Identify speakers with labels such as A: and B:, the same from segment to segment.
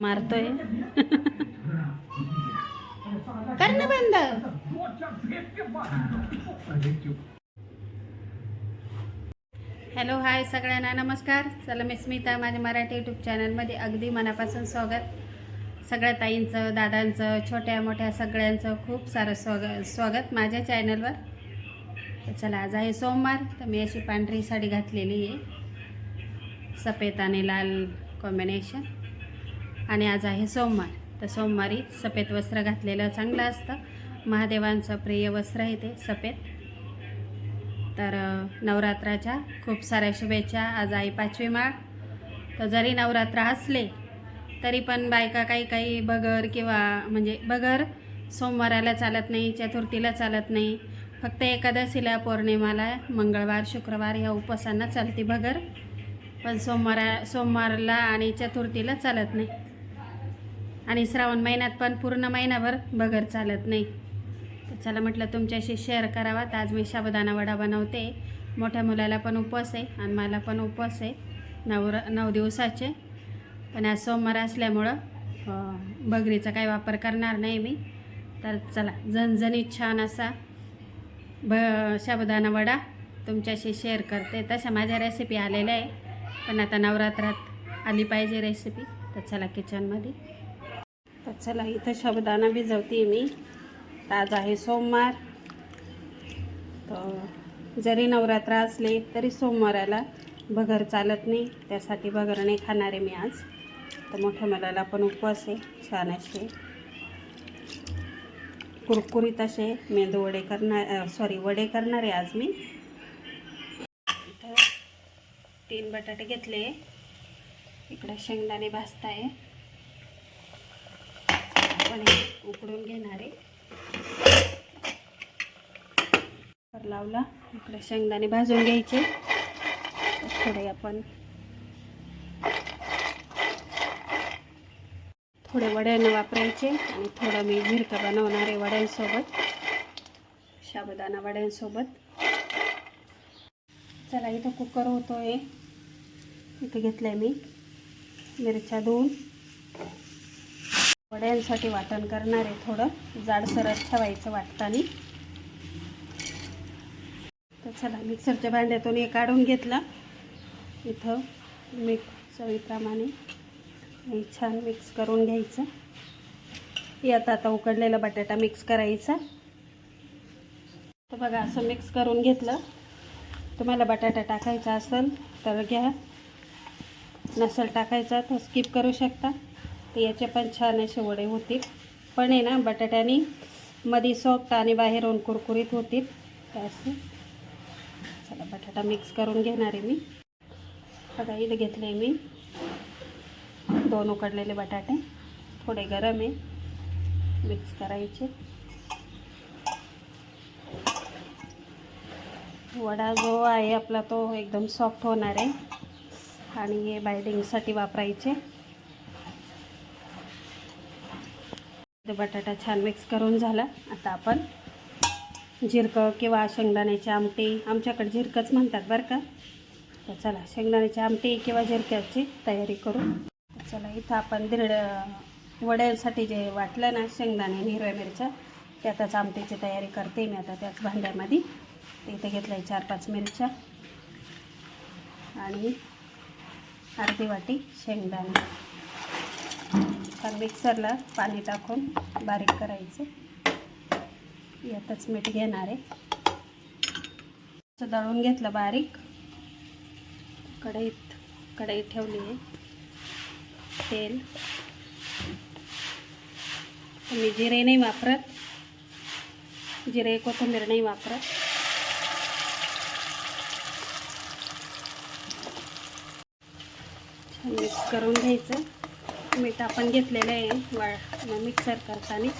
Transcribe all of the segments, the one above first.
A: मारतोय. कर ना बंद. हॅलो हाय सगळ्यांना नमस्कार. चला मी स्मिता माझ्या मराठी यूट्यूब चॅनलमध्ये अगदी मनापासून स्वागत. सगळ्या ताईंचं दादांचं छोट्या मोठ्या सगळ्यांचं खूप सारं स्वागत स्वागत माझ्या चॅनलवर चला आज आहे सोमवार तर मी अशी पांढरी साडी घातलेली आहे. सफेद आणि लाल कॉम्बिनेशन आणि आज आहे सोमवार. तर सोमवारी सफेद वस्त्र घातलेलं चांगलं असतं. महादेवांचं प्रिय वस्त्र आहे ते सफेद. तर नवरात्राच्या खूप साऱ्या शुभेच्छा. आज आई पाचवी माळ. तर जरी नवरात्र असले तरी पण बायका काही काही बगर किंवा म्हणजे बगर सोमवाराला चालत नाही चतुर्थीला चालत नाही. फक्त एकादशीला पौर्णिमाला मंगळवार शुक्रवार ह्या उपवासांना चालते बगर. पण सोमवारा सोमवारला आणि चतुर्थीला चालत नाही. आणि श्रावण महिन्यात पण पूर्ण महिनाभर बगर चालत नाही. तर चला म्हटलं तुमच्याशी शेअर करावा. तर आज मी शाबदाना वडा बनवते. मोठ्या मुलाला पण उपवास आहे आणि मला पण उपवास आहे. नऊ नऊ दिवसाचे. पण आज सोमवार असल्यामुळं बगरीचा काही वापर करणार नाही मी. तर चला झणझणीत छान असा ब शाबदाना वडा तुमच्याशी शेअर करते. तशा माझ्या रेसिपी आलेल्या आहे. पण आता नवरात्रात आली पाहिजे रेसिपी तर चला किचनमध्ये तर चला इथं साबुदाणा भिजवते मी. आज आहे सोमवार. तर जरी नवरात्र असले तरी सोमवाराला भगर चालत नाही. त्यासाठी भगर नाही खाणार आहे मी आज. तर मोठ्या मुलाला पण उपवास आहे छान असे. कुरकुरीत असे मेंदू वडे करणार सॉरी वडे करणार आहे आज मी. इथं तीन बटाटे घेतले. इकडे शेंगदाणे भाजताय. आपण उकडून घेणार आहे. कुकर लावला इकडे शेंगदाणे भाजून घ्यायचे. थोडे आपण थोडे वड्यानं वापरायचे आणि थोडं मी झिरका बनवणार आहे वड्यांसोबत साबुदाणा वड्यांसोबत. चला इथं कुकर होतो आहे इथं घेतलं आहे मी मिरच्या दोन. वड्यांसाठी वाटण करणार आहे थोडं. जाडसरच ठेवायचं वाटतानी. तर चला मिक्सरच्या भांड्यातून हे काढून घेतला. इथं मीठ चवीप्रमाणे हे छान मिक्स करून घ्यायचं. यात आता उकडलेला बटाटा मिक्स करायचा. तर बघा असं मिक्स करून घेतलं. तुम्हाला बटाटा टाकायचा असेल तर घ्या. नसेल टाकायचा तर स्किप करू शकता. तर याचे पण छान असे वडे होतील. पण आहे ना बटाट्याने मध्ये सॉफ्ट आणि बाहेरून कुरकुरीत होतील. तर असं. चला बटाटा मिक्स करून घेणार आहे मी. बघा इथं घेतले मी दोन उकडलेले बटाटे. थोडे गरम आहे. मिक्स करायचे. वडा जो आहे आपला तो एकदम सॉफ्ट होणार आहे. आणि हे बायडिंगसाठी वापरायचे. बटाटा छान मिक्स करून झाला. आता आपण जिरकं किंवा शेंगदाण्याची आमटी आमच्याकडे जिरकंच म्हणतात बरं का. तर चला शेंगदाण्याची आमटी किंवा जिरक्याची तयारी करू चला इथं आपण दीड वड्यांसाठी जे वाटलं ना शेंगदाणे हिरव्या मिरच्या त्यातच आमटीची तयारी करते मी आता त्याच भांड्यामध्ये. तर इथे घेतलं आहे चार पाच मिरच्या आणि अर्धी वाटी शेंगदाणे. तर मिक्सरला पाणी टाकून बारीक करायचं. यातच मीठ घेणार आहे. दळून घेतलं बारीक. कढईत कढई ठेवली आहे. तेल. मी जिरे नाही वापरत. जिरे कोथिंबीर नाही वापरत. छान मिक्स करून घ्यायचं. मीठ आपण घेतलेलं आहे वा मिक्सर करताना.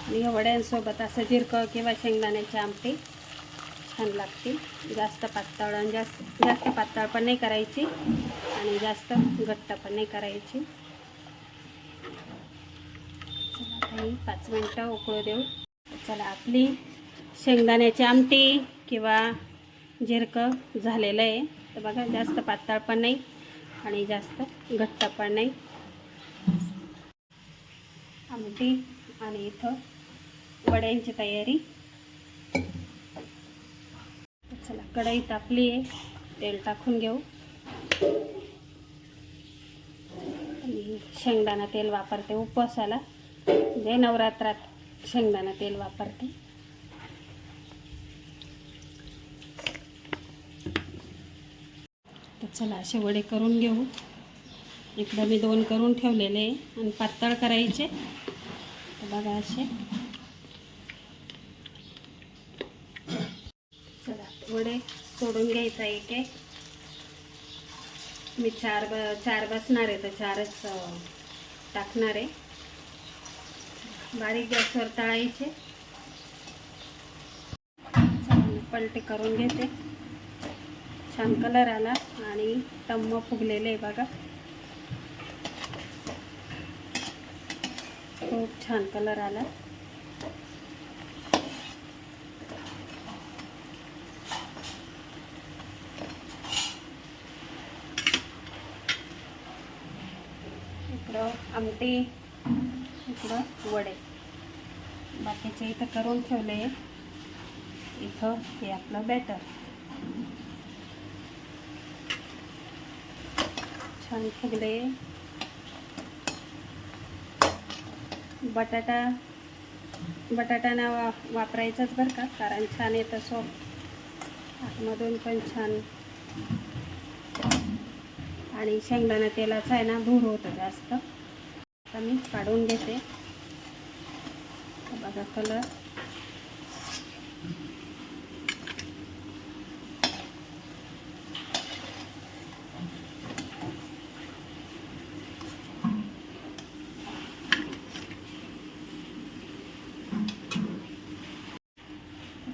A: आणि वड्यांसोबत असं जिरकं किंवा शेंगदाण्याची आमटी छान लागतील. जास्त पातळ आणि जास्त जास्त पातळ पण नाही करायची आणि जास्त घट्ट पण नाही करायची. चला काही पाच मिनटं उकळू देऊ. चला आपली शेंगदाण्याची आमटी किंवा जिरकं झालेलं आहे. तर बघा जास्त पातळ पण नाही आणि जास्त घट्ट पण नाही. आमटी आणि इथं वड्यांची तयारी. चला कढई तापली आहे. तेल टाकून घेऊ. आणि शेंगदाणा तेल वापरते उपवासाला. म्हणजे नवरात्रात शेंगदाणा तेल वापरते. चला असे वडे करून घेऊ. इकडं मी दोन करून ठेवलेले आहे आणि पातळ करायचे. बघा असे. चला वडे सोडून घ्यायचा एक एक. मी चार ब चार बसणार आहे तर चारच टाकणार आहे. बारीक गॅसवर तळायचे पलटे करून घेते. छान कलर आला आणि टम्म फुगलेले आहे बघा. खूप छान कलर आला. इकडं आमटी इकडं वडे. बाकीचे इथं करून ठेवले. इथं हे आपलं बॅटर छान फुगले. बटाटा बटाटा ना वा वापरायचाच बरं का कारण छान येतं सॉफ्ट आतमधून पण छान. आणि शेंगदाणा तेलाचा आहे ना धूर होतं जास्त. आता मी काढून घेते. बघा कलर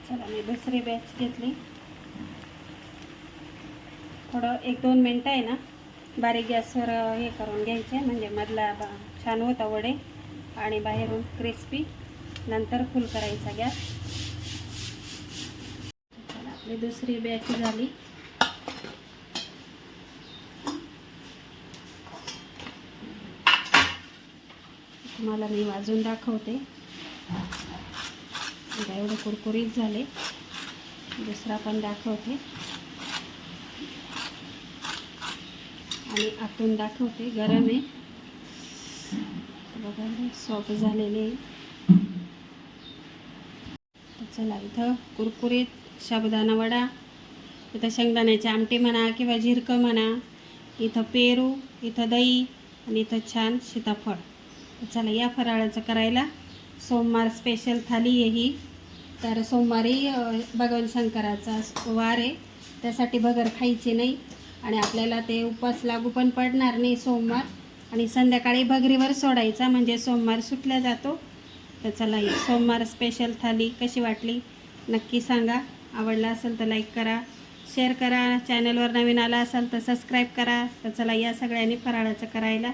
A: चला मी दुसरी बॅच घेतली. थोडं एक दोन मिनटं आहे ना बारीक गॅसवर हे करून घ्यायचे. म्हणजे मधला छान होता वडे आणि बाहेरून क्रिस्पी नंतर फुल करायचा गॅस. आपली दुसरी बॅच झाली. तुम्हाला मी वाजून दाखवते. एवढं एवढे कुरकुरीत झाले. दुसरा पण दाखवते. आणि आतून दाखवते गरम आहे. बघा सॉफ्ट झालेले आहे. चला इथं कुरकुरीत साबुदाणा वडा इथं शेंगदाण्याची आमटे म्हणा किंवा झिरकं म्हणा इथं पेरू इथं दही आणि इथं छान सीताफळ. चला या फराळाचं करायला सोमवार स्पेशल थाली आहे ही. तर सोमवारी भगवान शंकराचा वार आहे. त्यासाठी भगर खायची नाही आणि आपल्याला ते उपवास लागू पण पडणार नाही सोमवार. आणि संध्याकाळी भगरीवर सोडायचा म्हणजे सोमवार सुटला जातो. तर चला सोमवार स्पेशल थाली कशी वाटली? नक्की सांगा. आवडला असेल तर लाईक करा. शेअर करा. चॅनलवर नवीन आला असाल तर सबस्क्राईब करा. तर चला या सगळ्यांनी फराळाचं करायला